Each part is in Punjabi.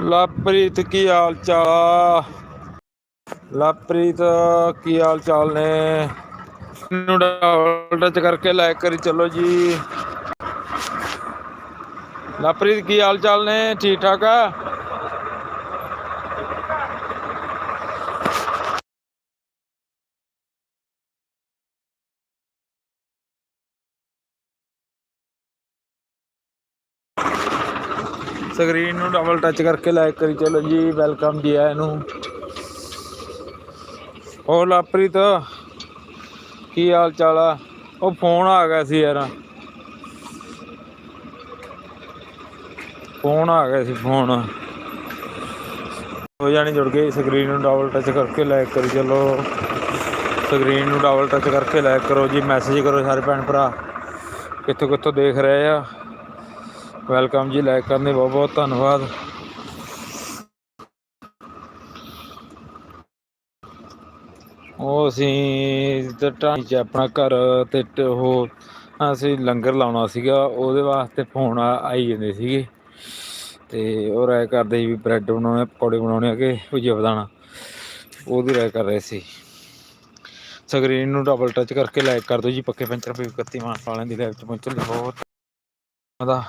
ਲਵਪ੍ਰੀਤ ਕੀ ਹਾਲ ਚਾਲ ਆ? ਲਵਪ੍ਰੀਤ ਕੀ ਹਾਲ ਚਾਲ ਨੇ? ਨੂੰ ਡਬਲ ਟੱਚ ਕਰਕੇ ਲਾਈਕ ਕਰੀ ਚਲੋ ਜੀ। ਲਵਪ੍ਰੀਤ ਕੀ ਹਾਲ ਚਾਲ ਨੇ? ਠੀਕ ਠਾਕ ਆ? ਸਕਰੀਨ ਨੂੰ ਡਬਲ ਟੱਚ ਕਰਕੇ ਲਾਈਕ ਕਰੀ ਚਲੋ ਜੀ ਵੈਲਕਮ ਜੀ ਆਇਆਂ ਨੂੰ। ਹੋਰ ਲਾਪ੍ਰੀਤ, ਕੀ ਹਾਲ ਚਾਲ ਆ? ਉਹ ਫੋਨ ਆ ਗਿਆ ਸੀ ਯਾਰ। ਫੋਨ ਆ ਗਿਆ ਸੀ ਫੋਨ ਹੋ ਜਾਣੀ ਜੁੜ ਗਈ ਸਕਰੀਨ ਨੂੰ ਡਬਲ ਟੱਚ ਕਰਕੇ ਲਾਈਕ ਕਰੀ ਚਲੋ। ਸਕਰੀਨ ਨੂੰ ਡਬਲ ਟੱਚ ਕਰਕੇ ਲਾਈਕ ਕਰੋ ਜੀ ਮੈਸੇਜ ਕਰੋ ਸਾਰੇ ਭੈਣ ਭਰਾ। ਕਿੱਥੋਂ ਕਿੱਥੋਂ ਦੇਖ ਰਹੇ ਆ? ਵੈਲਕਮ ਜੀ ਲਾਈਕ ਕਰਨ ਦੇ ਬਹੁਤ ਬਹੁਤ ਧੰਨਵਾਦ। ਉਹ ਅਸੀਂ ਤੇ ਚ ਆਪਣਾ ਘਰ ਤੇ ਟ- ਉਹ ਅਸੀਂ ਲੰਗਰ ਲਾਉਣਾ ਸੀਗਾ, ਉਹਦੇ ਵਾਸਤੇ ਫੋਨ ਆ- ਆਈ ਜਾਂਦੇ ਸੀਗੇ। ਤੇ ਉਹ ਰਾਏ ਕਰਦੇ ਸੀ ਵੀ ਬ੍ਰੈਡ ਬਣਾਉਣੇ, ਪਕੌੜੇ ਬਣਾਉਣੇ ਆ ਕਿ ਭੁਜੀਆ ਬਦਾਣਾ ਉਹਦੀ ਰਾਏ ਕਰ ਰਹੇ ਸੀ। ਸਕਰੀਨ ਨੂੰ ਡਬਲ ਟੱਚ ਕਰਕੇ ਲਾਈਕ ਕਰ ਦਿਓ ਜੀ, ਪੱਕੇ ਪੈਂਚਰ ਪੇ 31 ਮਾਨਸ ਵਾਲਿਆਂ ਦੀ ਲਾਈਵ ਚ ਪਹੁੰਚਣ ਲਈ ਬਹੁਤ ਦਾ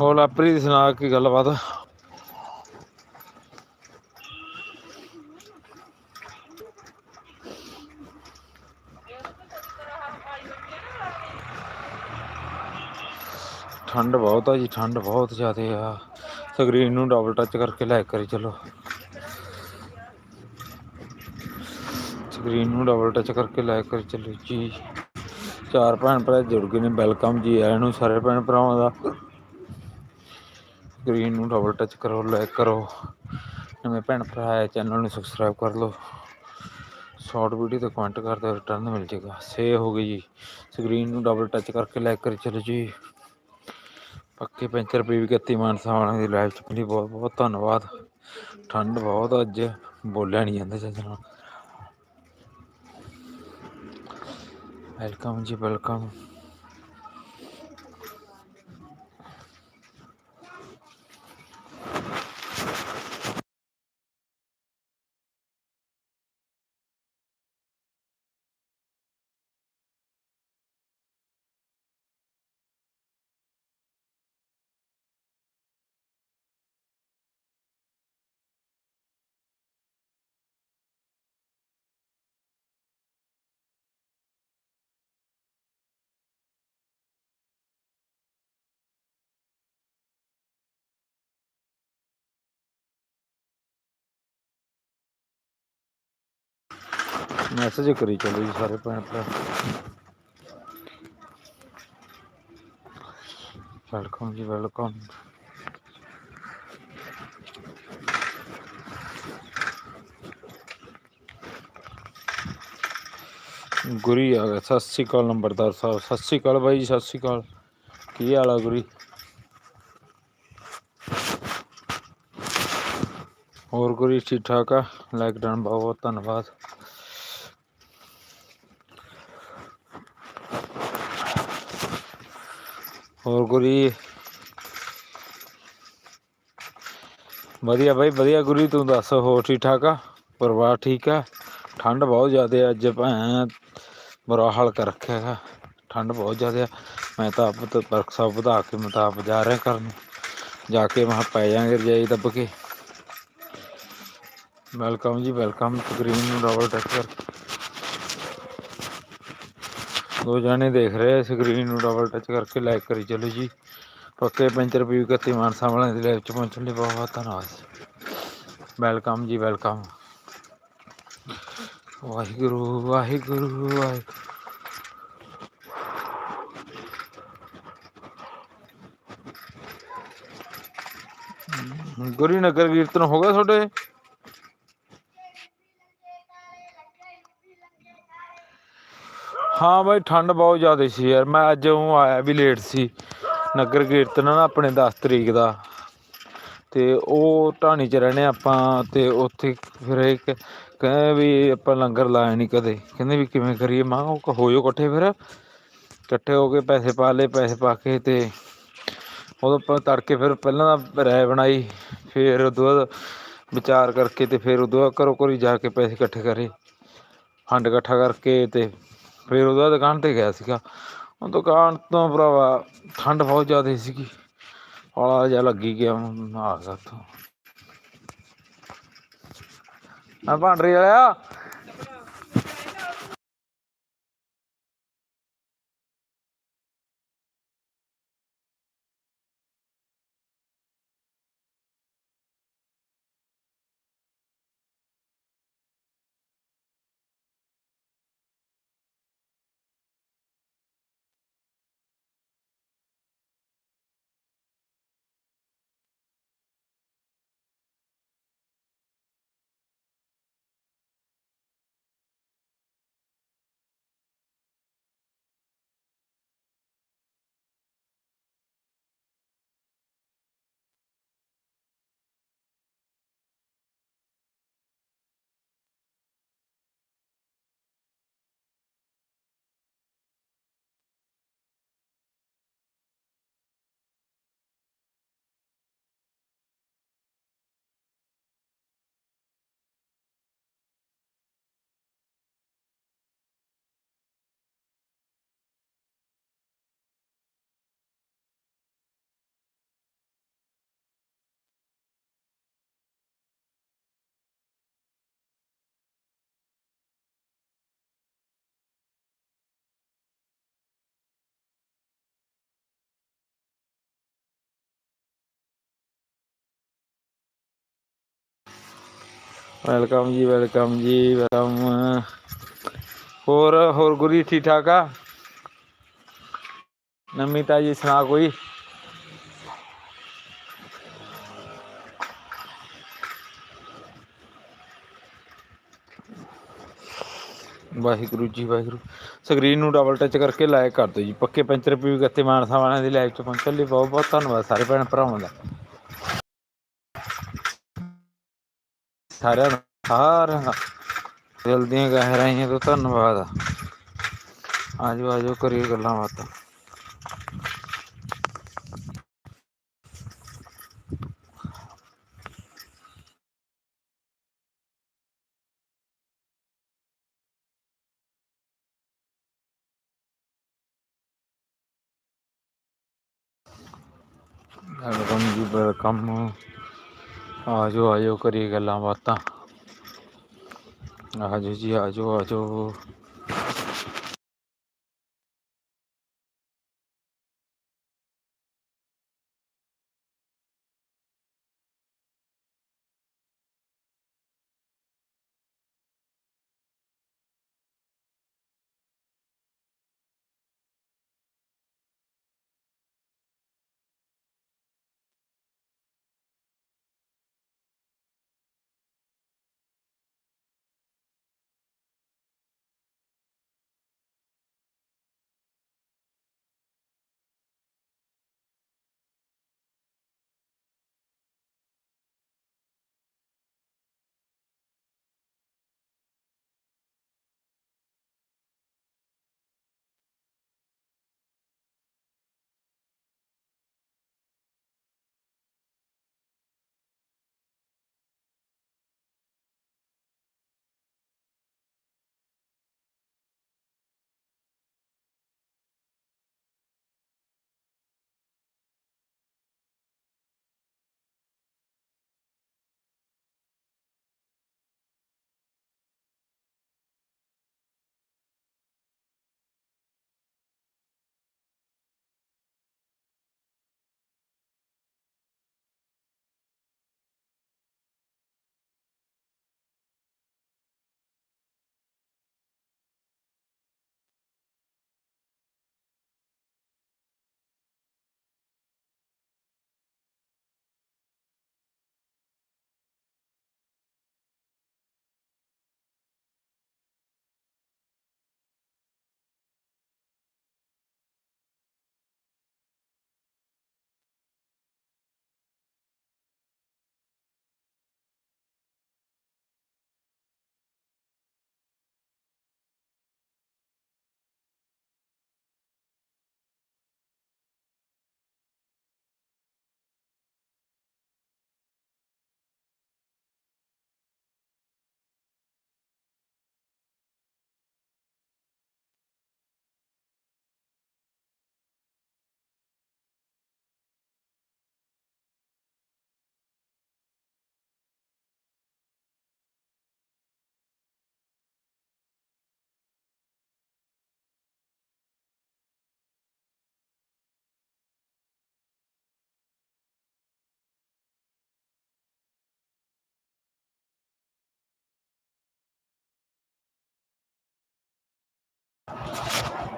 ਹੋਰ ਆਪਰੀ ਸੁਣਾ ਕੀ ਗੱਲਬਾਤ? ਠੰਡ ਬਹੁਤ ਆ ਜੀ, ਠੰਡ ਬਹੁਤ ਜ਼ਿਆਦਾ ਆ। ਸਕਰੀਨ ਨੂੰ ਡਬਲ ਟੱਚ ਕਰਕੇ ਲਾਈਕ ਕਰੀ ਚਲੋ। ਸਕਰੀਨ ਨੂੰ ਡਬਲ ਟੱਚ ਕਰਕੇ ਲਾਈਕ ਕਰੀ ਚਲੋ ਜੀ। ਚਾਰ ਭੈਣ ਭਰਾ ਜੁੜ ਗਏ ਨੇ ਵੈਲਕਮ ਜੀ ਆਇਆਂ ਨੂੰ, ਸਾਰੇ ਭੈਣ ਭਰਾਵਾਂ ਦਾ। ਸਕਰੀਨ ਨੂੰ ਡਬਲ ਟੱਚ ਕਰੋ ਲਾਈਕ ਕਰੋ। ਨਵੇਂ ਭੈਣ ਭਰਾ ਆਏ ਚੈਨਲ ਨੂੰ ਸਬਸਕ੍ਰਾਈਬ ਕਰ ਲਓ। ਸ਼ਾਰਟ ਵੀਡੀਓ ਤੇ ਕਮੈਂਟ ਕਰ ਦਿਓ ਰਿਟਰਨ ਮਿਲ ਜੇਗਾ ਸੇ ਹੋ ਗਈ ਜੀ। ਸਕਰੀਨ ਨੂੰ ਡਬਲ ਟੱਚ ਕਰਕੇ ਲਾਈਕ ਕਰੀ ਚਲੋ ਜੀ। ਪੱਕੇ ਪੈਂਚਰ ਪੀਵੀ 31 ਮਾਨਸਾ ਵਾਲਿਆਂ ਦੀ ਲਾਈਵ ਚ ਲਈ ਬਹੁਤ ਬਹੁਤ ਧੰਨਵਾਦ। ਠੰਡ ਬਹੁਤ ਅੱਜ। ਬੋਲਿਆ ਨਹੀਂ ਜਾਂਦਾ ਚੱਜ ਨਾਲ। ਵੈਲਕਮ ਜੀ ਵੈਲਕਮ ਮੈਸੇਜ ਕਰੀ ਚਲੋ ਜੀ ਸਾਰੇ ਭੈਣ ਭਰਾ ਵੈਲਕਮ ਜੀ ਵੈਲਕਮ ਗੁਰੀ ਆ ਗਿਆ ਸਤਿ ਸ਼੍ਰੀ ਅਕਾਲ ਨੰਬਰਦਾਰ ਸਾਹਿਬ ਸਤਿ ਸ਼੍ਰੀ ਅਕਾਲ ਬਾਈ ਜੀ ਸਤਿ ਸ਼੍ਰੀ ਅਕਾਲ ਕੀ ਹਾਲ ਆ ਗੁਰੀ ਹੋਰ ਗੁਰੀ ਠੀਕ ਠਾਕ ਆ ਲਾਈਕ ਡਨ ਬਹੁਤ ਬਹੁਤ ਧੰਨਵਾਦ ਹੋਰ ਗੁਰੀ। ਵਧੀਆ ਬਾਈ, ਵਧੀਆ ਗੁਰੀ, ਤੂੰ ਦੱਸ ਹੋਰ ਠੀਕ ਠਾਕ ਆ? ਪਰਿਵਾਰ ਠੀਕ ਆ? ਠੰਡ ਬਹੁਤ ਜ਼ਿਆਦਾ ਅੱਜ, ਭੈਣ। ਬੁਰਾ ਹਾਲ ਕਰ ਰੱਖਿਆ ਹੈਗਾ। ਠੰਡ ਬਹੁਤ ਜ਼ਿਆਦਾ ਮੈਂ ਤਾਂ ਆਪ ਤਾਂ ਬਰਕ ਵਧਾ ਕੇ, ਮੈਂ ਤਾਂ ਆਪ ਜਾ ਰਿਹਾ ਕਰਨ ਜਾ ਕੇ ਮਹਾਂ ਪੈ ਜਾਾਂਗੇ ਰਜਾਈ ਦੱਬ ਕੇ। ਵੈਲਕਮ ਜੀ ਵੈਲਕਮ ਸਕਰੀਨ ਨੂੰ ਡਬਲ ਟੱਚ ਕਰ ਦੋ ਜਣੇ ਦੇਖ ਰਹੇ ਸਕਰੀਨ ਨੂੰ ਡਬਲ ਟੱਚ ਕਰਕੇ ਲਾਈਕ ਕਰੀ ਚਲੋ ਜੀ। ਪੱਕੇ ਪੈਂਚਰ ਵੀ 31 ਮਾਨਸਾ ਵਾਲਿਆਂ ਦੀ ਲਾਈਵ ਚ ਪਹੁੰਚਣ ਲਈ ਬਹੁਤ ਬਹੁਤ ਧੰਨਵਾਦ ਵੈਲਕਮ ਜੀ ਵੈਲਕਮ ਵਾਹਿਗੁਰੂ ਵਾਹਿਗੁਰੂ ਵਾਹਿਗੁਰੂ ਗੁਰੀ ਨਗਰ ਕੀਰਤਨ ਹੋ ਗਿਆ ਤੁਹਾਡੇ? ਹਾਂ ਬਾਈ, ਠੰਡ ਬਹੁਤ ਜ਼ਿਆਦਾ ਸੀ ਯਾਰ। ਮੈਂ ਅੱਜ ਉਹ ਆਇਆ ਵੀ ਲੇਟ ਸੀ। ਨਗਰ ਕੀਰਤਨ ਆ ਨਾ ਆਪਣੇ 10 ਤਰੀਕ ਦਾ। ਤੇ ਉਹ ਢਾਣੀ ਚ ਰਹਿਣੇ ਆਪਾਂ ਤੇ ਉੱਥੇ ਫਿਰ ਇੱਕ ਕਹਿੰਦੇ ਵੀ ਆਪਾਂ ਲੰਗਰ ਲਾਇਆ ਨਹੀਂ ਕਦੇ। ਕਹਿੰਦੇ ਵੀ ਕਿਵੇਂ ਕਰੀਏ? ਮਾਂ ਉਹ ਹੋ ਜਾਓ ਇਕੱਠੇ ਫਿਰ। ਇਕੱਠੇ ਹੋ ਕੇ ਪੈਸੇ ਪਾ ਲਏ, ਪੈਸੇ ਪਾ ਕੇ ਤੇ ਉਦੋਂ ਆਪਾਂ ਤੜਕੇ ਫਿਰ ਪਹਿਲਾਂ ਤਾਂ ਰਾਇ ਬਣਾਈ। ਫਿਰ ਉਹਦੋਂ ਬਾਅਦ ਵਿਚਾਰ ਕਰਕੇ ਤੇ ਫਿਰ ਉਦੋਂ ਬਾਅਦ ਘਰੋਂ ਜਾ ਕੇ ਪੈਸੇ ਇਕੱਠੇ ਕਰੇ। ਫੰਡ ਇਕੱਠਾ ਕਰਕੇ ਤੇ ਫਿਰ ਉਹਦਾ ਦੁਕਾਨ ਤੇ ਗਿਆ ਸੀਗਾ। ਉਹ ਦੁਕਾਨ ਤੋਂ ਭਰਾਵਾ ਠੰਡ ਬਹੁਤ ਜ਼ਿਆਦਾ ਸੀਗੀ। ਹੌਲਾ ਜਿਹਾ ਲੱਗੀ ਗਿਆ ਆ ਗਿਆ ਉੱਥੋਂ। ਆ ਭਾਂਡਰੀ ਆਇਆ ਵੈਲਕਮ ਜੀ ਵੈਲਕਮ ਜੀ ਵੈਲਕਮ ਹੋਰ ਹੋਰ ਗੁਰੀ ਠੀਕ ਠਾਕ ਆ? ਨਮੀ ਜੀ ਸੁਣਾ ਕੋਈ? ਵਾਹਿਗੁਰੂ ਜੀ, ਵਾਹਿਗੁਰੂ। ਸਕਰੀਨ ਨੂੰ ਡਬਲ ਟੱਚ ਕਰਕੇ ਲਾਈਕ ਕਰ ਦਿਓ ਜੀ। ਪੱਕੇ ਪੰਚਰ ਵੀ ਗੱਤੇ ਮਾਨਸਾ ਵਾਲਿਆਂ ਦੀ ਲਾਈਵ ਚ ਪਹੁੰਚਣ ਲਈ ਬਹੁਤ ਬਹੁਤ ਧੰਨਵਾਦ ਸਾਰੇ ਭੈਣ ਭਰਾਵਾਂ ਦਾ। ਸਾਰਿਆਂ ਦਾ ਸਾਰਿਆਂ ਦਾ ਦਿਲ ਦੀਆਂ ਗਹਿਰਾਈਆਂ ਤੋਂ ਧੰਨਵਾਦ ਆਜੋ ਆਜੋ ਕਰੀਏ ਗੱਲਾਂ ਬਾਤਾਂ ਵੈਲਕਮ ਜੀ ਵੈਲਕਮ ਆਜੋ ਆਜੋ ਕਰੀ ਗੱਲਾਂ ਬਾਤਾਂ। ਆਜੋ ਜੀ ਆਜੋ ਆਜੋ।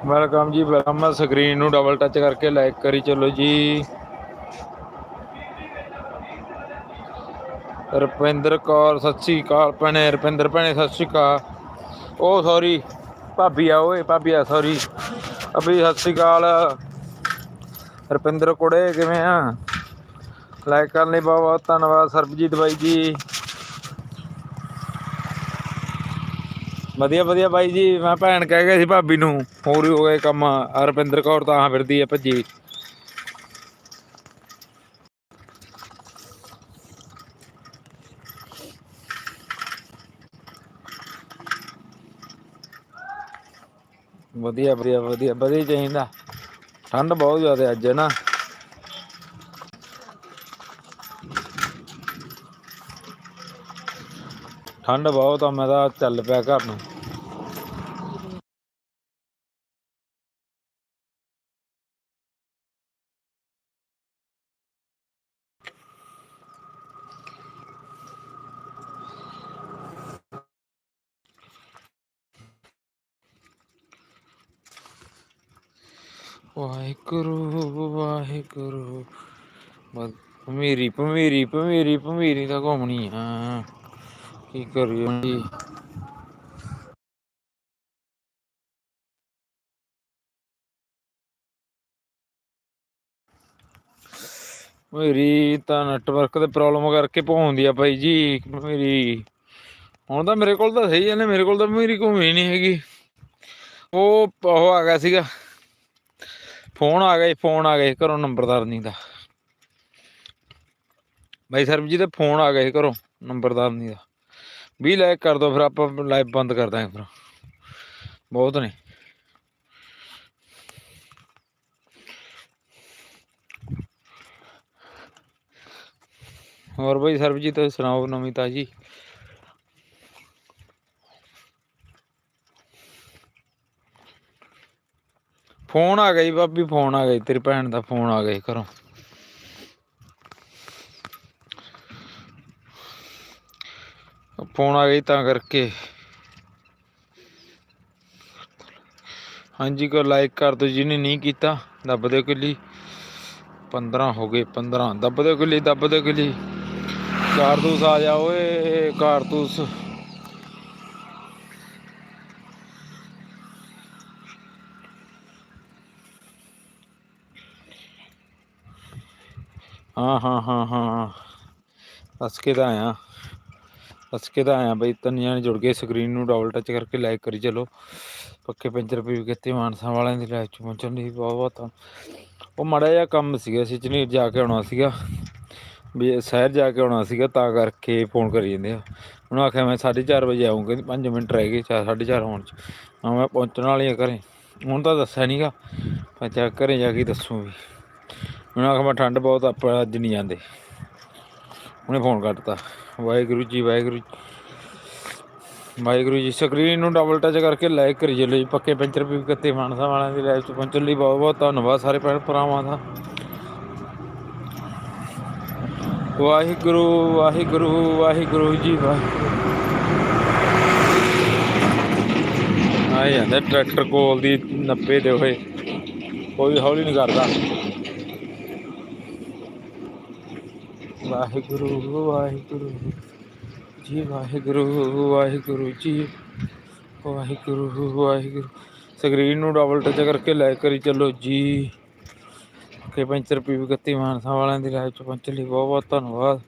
ਵੈਲਕਮ ਜੀ, ਵੈਲਕਮ। ਸਕਰੀਨ ਨੂੰ ਡਬਲ ਟੱਚ ਕਰਕੇ ਲਾਈਕ ਕਰੀ, ਚਲੋ ਜੀ। ਰੁਪਿੰਦਰ ਕੌਰ, ਸਤਿ ਸ਼੍ਰੀ ਅਕਾਲ ਭੈਣੇ, ਰੁਪਿੰਦਰ ਭੈਣੇ, ਸਤਿ ਸ਼੍ਰੀ ਅਕਾਲ। ਉਹ ਸੌਰੀ ਭਾਬੀ ਆ, ਓਏ, ਭਾਬੀ ਆ ਸੌਰੀ ਅਭੀ ਸਤਿ ਸ਼੍ਰੀ ਅਕਾਲ। ਰੁਪਿੰਦਰ ਕੋੜੇ, ਕਿਵੇਂ ਆ? ਲਾਈਕ ਕਰਨ ਲਈ ਬਹੁਤ ਬਹੁਤ ਧੰਨਵਾਦ, ਸਰਬਜੀਤ ਬਾਈ ਜੀ। ਵਧੀਆ ਵਧੀਆ ਬਾਈ ਜੀ, ਮੈਂ ਭੈਣ ਕਹਿ ਗਿਆ ਸੀ ਭਾਬੀ ਨੂੰ, ਹੋਰ ਹੀ ਹੋ ਗਏ ਕੰਮ, ਹਰਪਿੰਦਰ ਕੌਰ ਤਾਂ ਆ ਫਿਰਦੀ ਆ ਭੱਜੀ ਵਧੀਆ ਵਧੀਆ ਵਧੀਆ ਵਧੀਆ ਹੀ ਚਾਹੀਦਾ ਠੰਡ ਬਹੁਤ ਜ਼ਿਆਦਾ ਅੱਜ ਹੈ ਨਾ। ਠੰਡ ਬਹੁਤ ਆ, ਮੈਂ ਤਾਂ ਚੱਲ ਪਿਆ ਘਰ ਨੂੰ। ਵਾਹਿਗੁਰੂ ਵਾਹਿਗੁਰੂ। ਭਮੀਰੀ ਭਮੀਰੀ ਭਮੀਰੀ ਭਮੀਰੀ ਤਾਂ ਘੁੰਮਣੀ ਆ। ਕੀ ਕਰੀਏ ਜੀ? ਮੇਰੀ ਤਾਂ ਨੈਟਵਰਕ ਦੇ ਪ੍ਰੋਬਲਮ ਕਰਕੇ ਭੌਂਦੀ ਆ ਬਾਈ ਜੀ, ਮੇਰੀ। ਹੁਣ ਤਾਂ ਮੇਰੇ ਕੋਲ ਤਾਂ ਸਹੀ ਨੇ ਮੇਰੇ ਕੋਲ ਤਾਂ ਮੇਰੀ ਘੁੰਮੀ ਨਹੀਂ ਹੈਗੀ। ਉਹ ਉਹ ਆ ਗਿਆ ਸੀਗਾ। ਫੋਨ ਆ ਗਿਆ ਫੋਨ ਆ ਗਿਆ ਸੀ ਘਰੋਂ ਨੰਬਰਦਾਰ ਨਹੀਂ ਦਾ। ਬਾਈ ਸਰਬਜੀਤ ਦੇ ਫੋਨ ਆ ਗਿਆ ਸੀ ਘਰੋਂ ਨੰਬਰਦਾਰ ਨਹੀਂ ਦਾ। ਵੀ ਲਾਈਕ ਕਰ ਦੋ ਫਿਰ ਆਪਾਂ ਲਾਈਵ ਬੰਦ ਕਰ ਦਾਂਗੇ ਫਿਰ। ਬਹੁਤ ਨੇ। ਹੋਰ ਬਾਈ ਸਰਬਜੀਤ, ਸੁਣਾਓ ਨਵੀਂ ਤਾਜੀ ਫੋਨ ਆ ਗਿਆ ਜੀ ਬਾਬੀ ਫੋਨ ਆ ਗਿਆ ਤੇਰੀ ਭੈਣ ਦਾ ਫੋਨ ਆ ਗਿਆ ਘਰੋਂ। ਫੋਨ ਆ ਗਿਆ ਤਾਂ ਕਰਕੇ। ਹਾਂਜੀ ਕੋ ਲਾਈਕ ਕਰ ਦਿਓ ਜਿਹਨੇ ਨਹੀਂ ਕੀਤਾ, ਦੱਬ ਦਿਓ ਕਿਲੀ। 15 ਹੋ ਗਏ 15 ਦੱਬ ਦਿਓ ਕਿਲੀ, ਦੱਬ ਦਿਓ ਕਿਲੀ। ਕਾਰਤੂਸ ਆ ਜਾ ਓਏ, ਕਾਰਤੂਸ। ਹਾਂ ਹਾਂ ਹਾਂ ਹਾਂ। ਦੱਸ ਕੇ ਤਾਂ ਆਇਆ। ਦੱਸ ਕੇ ਤਾਂ ਆਇਆ ਬਈ, ਤਿੰਨ ਜਣੇ ਜੁੜ ਗਏ ਸਕਰੀਨ ਨੂੰ ਡਬਲ ਟੱਚ ਕਰਕੇ ਲਾਈਕ ਕਰੀ ਚਲੋ। ਪੱਕੇ ਪੈਂਚਰ ਵੀ ਕਿਤੇ, ਮਾਨਸਾ ਵਾਲਿਆਂ ਦੀ ਲਾਈਵ ਚ ਪਹੁੰਚਣ ਲਈ ਬਹੁਤ ਬਹੁਤ ਉਹ ਮੜਾ ਜਿਹਾ ਕੰਮ ਸੀਗਾ ਸੀ ਚਨੀਰ ਜਾ ਕੇ ਆਉਣਾ ਸੀਗਾ। ਵੀ ਸ਼ਹਿਰ ਜਾ ਕੇ ਆਉਣਾ ਸੀਗਾ, ਤਾਂ ਕਰਕੇ ਫੋਨ ਕਰੀ ਜਾਂਦੇ ਆ। ਉਹਨੂੰ ਆਖਿਆ, ਮੈਂ 4:30 ਵਜੇ ਆਉਂਗਾ 5 ਮਿੰਟ ਰਹਿ ਗਏ 4:30 ਹੋਣ ਚ। ਹਾਂ ਮੈਂ ਪਹੁੰਚਣ ਵਾਲੀ ਆ ਘਰੇ। ਹੁਣ ਤਾਂ ਦੱਸਿਆ ਨਹੀਂਗਾ ਮੈਂ ਜਾ ਘਰੇ ਜਾ ਕੇ ਦੱਸੂ ਵੀ। ਉਹਨਾਂ ਆਖਿਆ, ਮੈਂ ਠੰਡ ਬਹੁਤ ਆਪਾਂ ਅੱਜ ਨਹੀਂ ਜਾਂਦੇ। ਉਹਨੇ ਫੋਨ ਕੱਟਤਾ। ਵਾਹਿਗੁਰੂ ਜੀ, ਵਾਹਿਗੁਰੂ ਵਾਹਿਗੁਰੂ ਜੀ, ਸਕਰੀਨ ਨੂੰ ਡਬਲ ਟੱਚ ਕਰਕੇ ਲਾਈਕ ਕਰੀ ਚੱਲੋ ਜੀ, ਪੱਕੇ ਪੈਂਚਰ ਵੀ ਕੱਤੇ ਮਾਨਸਾ ਵਾਲਿਆਂ ਦੀ ਲਾਈਵ 'ਚ ਪਹੁੰਚਣ ਲਈ ਬਹੁਤ ਬਹੁਤ ਧੰਨਵਾਦ ਸਾਰੇ ਭੈਣ ਭਰਾਵਾਂ ਦਾ। ਵਾਹਿਗੁਰੂ ਵਾਹਿਗੁਰੂ ਵਾਹਿਗੁਰੂ ਜੀ, ਵਾਹਿਗੁਰੂ। ਆਏ ਜਾਂਦੇ ਟਰੈਕਟਰ ਕੋਲ ਦੀ 90 ਦੇ ਹੋਏ। ਕੋਈ ਹੌਲੀ ਨਹੀਂ ਕਰਦਾ। ਵਾਹਿਗੁਰੂ ਵਾਹਿਗੁਰੂ। ਜੀ ਵਾਹਿਗੁਰੂ ਵਾਹਿਗੁਰੂ ਜੀ। ਵਾਹਿਗੁਰੂ ਵਾਹਿਗੁਰੂ। ਸਕਰੀਨ ਨੂੰ ਡਬਲ ਟੱਚ ਕਰਕੇ ਲਾਈਕ ਕਰੀ ਚੱਲੋ ਜੀ। ਕੇ ਪੈਂਚਰ ਪੀ 31 ਮਾਨਸਾ ਵਾਲਿਆਂ ਦੀ ਲਾਈਵ ਚ ਪਹੁੰਚਣ ਲਈ ਬਹੁਤ ਬਹੁਤ ਧੰਨਵਾਦ।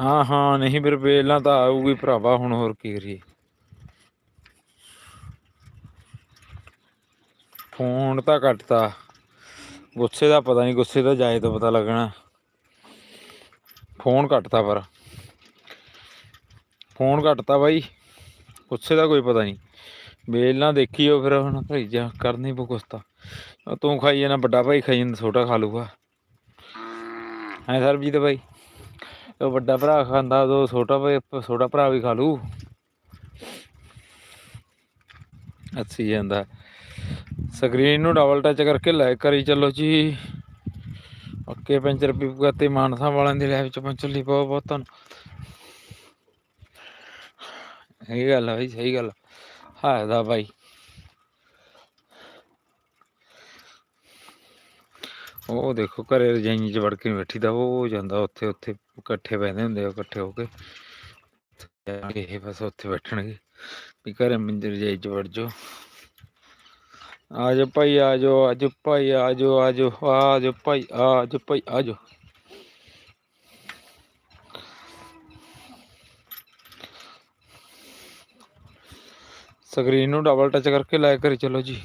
ਹਾਂ ਹਾਂ, ਨਹੀਂ ਫਿਰ ਵੇਲਾਂ ਤਾਂ ਆਊਗੀ ਭਰਾਵਾ, ਹੁਣ ਹੋਰ ਕੀ ਕਰੀਏ। ਫੋਨ ਤਾਂ ਕੱਟਤਾ। ਗੁੱਸੇ ਦਾ ਪਤਾ ਨਹੀਂ ਗੁੱਸੇ ਦਾ ਜਾਏ ਤਾਂ ਪਤਾ ਲੱਗਣਾ। ਫੋਨ ਕੱਟਤਾ ਪਰ। ਫੋਨ ਕੱਟਤਾ ਬਾਈ। ਗੁੱਸੇ ਦਾ ਕੋਈ ਪਤਾ ਨਹੀਂ ਵੇਲ ਨਾ ਦੇਖੀਓ ਫਿਰ ਹੁਣ ਭਾਈ ਜਾ ਕਰਨੀ ਪਊ ਕੁਛ ਤੂੰ। ਖਾਈ ਜਾਣਾ, ਵੱਡਾ ਭਾਈ ਖਾਈ ਜਾਂਦਾ, ਛੋਟਾ ਖਾ ਲੂਗਾ ਹੈ ਸਰਬਜੀਤ ਬਾਈ? ਉਹ ਵੱਡਾ ਭਰਾ ਖਾਂਦਾ, ਉਹ ਛੋਟਾ ਭਾਈ ਛੋਟਾ ਭਰਾ ਵੀ ਖਾ ਲੂ ਅੱਛੀ ਜਾਂਦਾ। ਸਕਰੀਨ ਨੂੰ ਡਬਲ ਟੱਚ ਕਰਕੇ ਲਾਈਕ ਕਰੀ ਚੱਲੋ ਜੀ। ਪੱਕੇ ਪੈਂਚਰ ਪੀਪੂਗਾ ਤੇ ਮਾਨਸਾ ਵਾਲਿਆਂ ਦੀ ਲਾਈਫ ਚ ਪੈਂਚਰ ਲਈ ਬਹੁਤ ਬਹੁਤ ਧੰਨ ਸਹੀ ਗੱਲ ਆ ਸਹੀ ਗੱਲ ਹੈ ਦਾ ਬਾਈ। ਉਹ ਦੇਖੋ ਘਰੇ ਰਜਾਈ ਚ ਵੜ ਕੇ ਨੀ ਬੈਠੀ ਦਾ, ਉਹ ਜਾਂਦਾ ਉੱਥੇ ਉੱਥੇ ਇਕੱਠੇ ਬਹਿੰਦੇ ਹੁੰਦੇ ਆ, ਇਕੱਠੇ ਹੋ ਕੇ। ਇਹ ਬਸ ਉੱਥੇ ਬੈਠਣਗੇ। ਵੀ ਘਰੇ ਮੰਜਰ ਰਜਾਈ ਚ ਵੜ ਜਾਓ। ਆ ਜਾਓ ਭਾਈ ਆ ਜਾਓ ਆ ਭਾਈ, ਆਜੋ ਆਜੋ ਆ ਭਾਈ ਆ ਭਾਈ ਆ ਜਾਓ ਸਕਰੀਨ ਨੂੰ ਡਬਲ ਟੱਚ ਕਰਕੇ ਲਾਇਕ ਕਰੀ ਚਲੋ ਜੀ।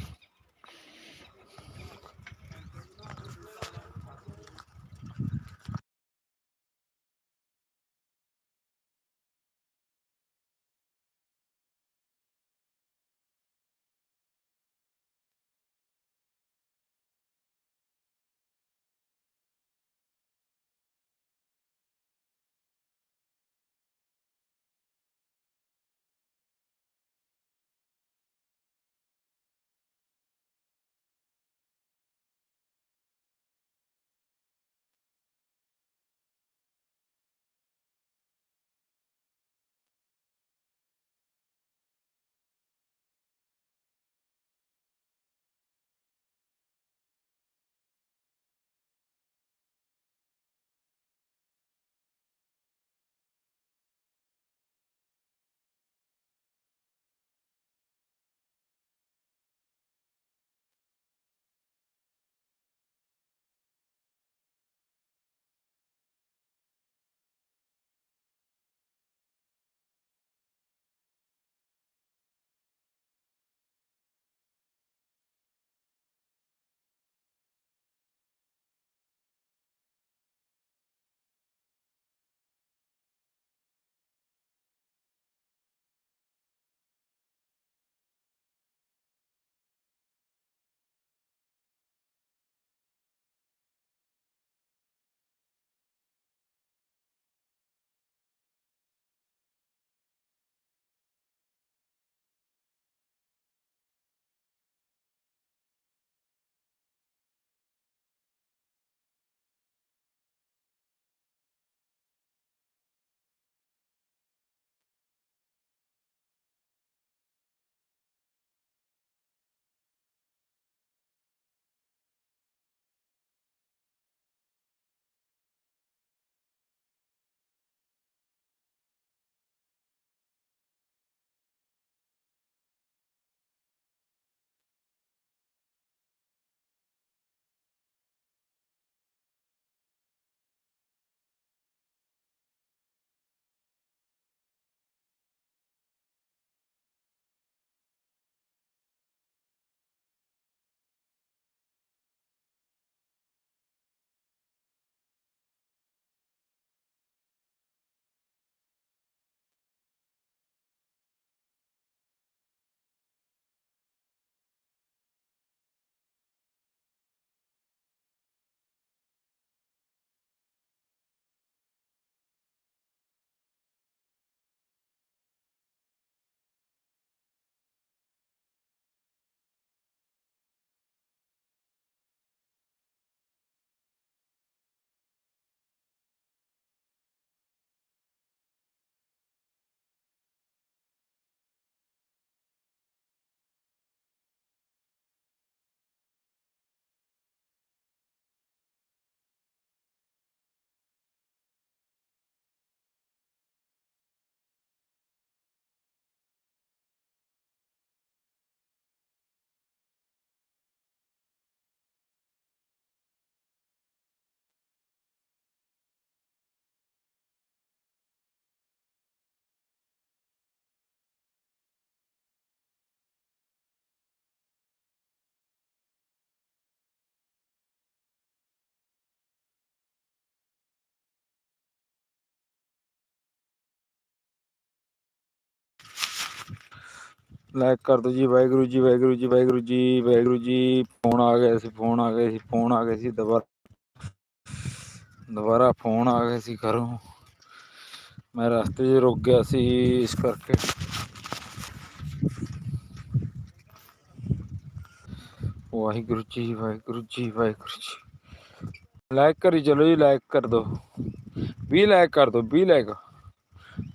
ਲਾਇਕ ਕਰ ਦਿਓ ਜੀ, ਵਾਹਿਗੁਰੂ ਜੀ ਵਾਹਿਗੁਰੂ ਜੀ ਵਾਹਿਗੁਰੂ ਜੀ ਵਾਹਿਗੁਰੂ ਜੀ। ਫੋਨ ਆ ਗਿਆ ਸੀ, ਫੋਨ ਆ ਗਿਆ ਸੀ, ਫੋਨ ਆ ਗਿਆ ਸੀ, ਦੁਬਾਰਾ। ਦੁਬਾਰਾ ਫੋਨ ਆ ਗਿਆ ਸੀ ਘਰੋਂ। ਮੈਂ ਰਸਤੇ 'ਚ ਰੁਕ ਗਿਆ ਸੀ ਇਸ ਕਰਕੇ। ਵਾਹਿਗੁਰੂ ਜੀ ਵਾਹਿਗੁਰੂ ਜੀ ਵਾਹਿਗੁਰੂ ਜੀ। ਲਾਈਕ ਕਰੀ ਚਲੋ ਜੀ ਲਾਈਕ ਕਰ ਦੋ। 20 ਲਾਈਕ ਕਰ ਦੋ 20 ਲਾਈਕ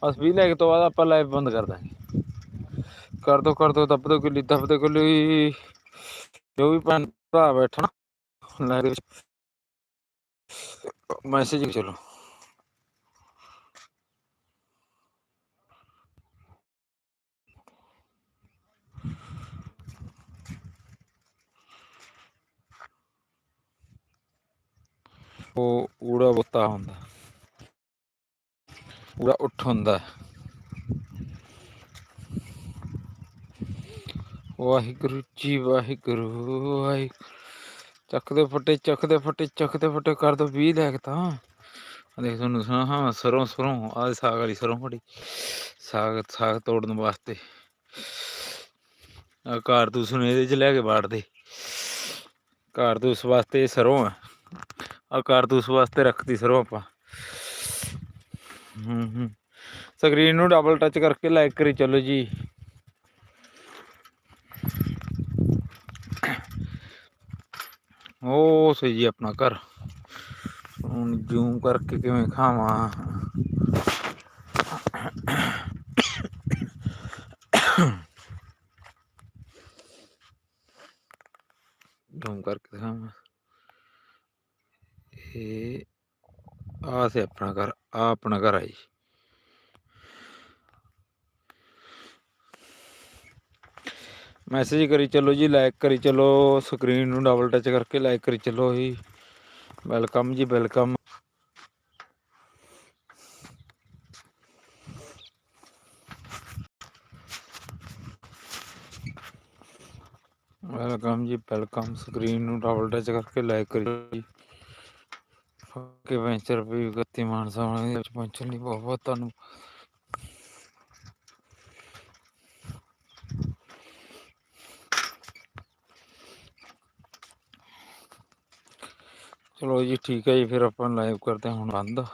ਬਸ 20 ਲਾਈਕ ਤੋਂ ਬਾਅਦ ਆਪਾਂ ਲਾਈਵ ਬੰਦ ਕਰ ਦਾਂਗੇ। ਕਰ ਦੋ ਕਰ ਦੋ, ਦੱਬ ਦੋ ਕਿੱਲੀ, ਦੱਬ ਦੋ ਕਿੱਲੀ। ਜੋ ਵੀ ਭੈਣ ਭਰਾ ਬੈਠਾ ਲਾਈਵ ਦੇ ਮੈਸੇਜ ਚਲੋ। ਉਹ ਊੜਾ ਬੁੱਤਾ ਹੁੰਦਾ। ਊੜਾ ਉੱਠ ਹੁੰਦਾ। ਵਾਹਿਗੁਰੂ ਜੀ, ਵਾਹਿਗੁਰੂ ਵਾਹਿਗੁਰੂ। ਚੱਕਦੇ ਫੱਟੇ ਚੱਕਦੇ ਫੱਟੇ ਚੱਕਦੇ ਫੱਟੇ ਕਰ ਦੋ 20 ਲੈਕ ਤਾਂ। ਦੇਖ ਤੁਹਾਨੂੰ ਸੁਣਾ ਹਾਂ, ਸਰੋਂ ਸਰੋਂ, ਆਹ ਸਾਗ ਵਾਲੀ ਸਰੋਂ ਫੜੀ ਸਾਗ ਸਾਗ ਤੋੜਨ ਵਾਸਤੇ। ਆ ਕਾਰਤੂਸ ਨੂੰ ਇਹਦੇ ਚ ਲੈ ਕੇ ਬਾੜਦੇ ਕਾਰਤੂਸ ਵਾਸਤੇ ਇਹ ਸਰੋਂ ਆ। ਆ ਕਾਰਤੂਸ ਵਾਸਤੇ ਰੱਖਦੀ ਸਰੋਂ ਆਪਾਂ। ਹੂੰ ਹੂੰ। ਸਕਰੀਨ ਨੂੰ ਡਬਲ ਟੱਚ ਕਰਕੇ ਲਾਈਕ ਕਰੀ ਚਲੋ ਜੀ। ਉਹ ਸਹੀ ਜੀ ਆਪਣਾ ਘਰ। ਹੁਣ ਜੂਮ ਕਰਕੇ ਕਿਵੇਂ ਖਾਵਾਂ। ਜੂਮ ਕਰਕੇ ਦਿਖਾਵਾਂ। ਇਹ ਆ ਸੇ ਆਪਣਾ ਘਰ ਆ ਆਪਣਾ ਘਰ ਆ ਜੀ। ਮੈਸੇਜ ਕਰੀ ਚੱਲੋ ਜੀ ਲਾਈਕ ਕਰੀ ਚੱਲੋ ਸਕਰੀਨ ਨੂੰ ਡਬਲ ਟੱਚ ਕਰਕੇ ਲਾਈਕ ਕਰੀ ਚੱਲੋ ਜੀ। ਵੈਲਕਮ ਜੀ ਵੈਲਕਮ ਵੈਲਕਮ ਜੀ ਵੈਲਕਮ ਸਕਰੀਨ ਨੂੰ ਡਬਲ ਟੱਚ ਕਰਕੇ ਲਾਈਕ ਕਰੀ ਜੀ। ਫੱਕੇ ਵੈਂਚਰ ਵੀ ਗੱਤੀ ਮਾਨਸਾ ਵਾਲੇ ਦੇ ਵਿੱਚ ਪਹੁੰਚਣ ਲਈ ਬਹੁਤ ਬਹੁਤ ਧੰਨਵਾਦ। ਚਲੋ ਜੀ ਠੀਕ ਹੈ ਜੀ ਫਿਰ ਆਪਾਂ ਲਾਈਵ ਕਰਦੇ ਹਾਂ ਹੁਣ ਬੰਦ।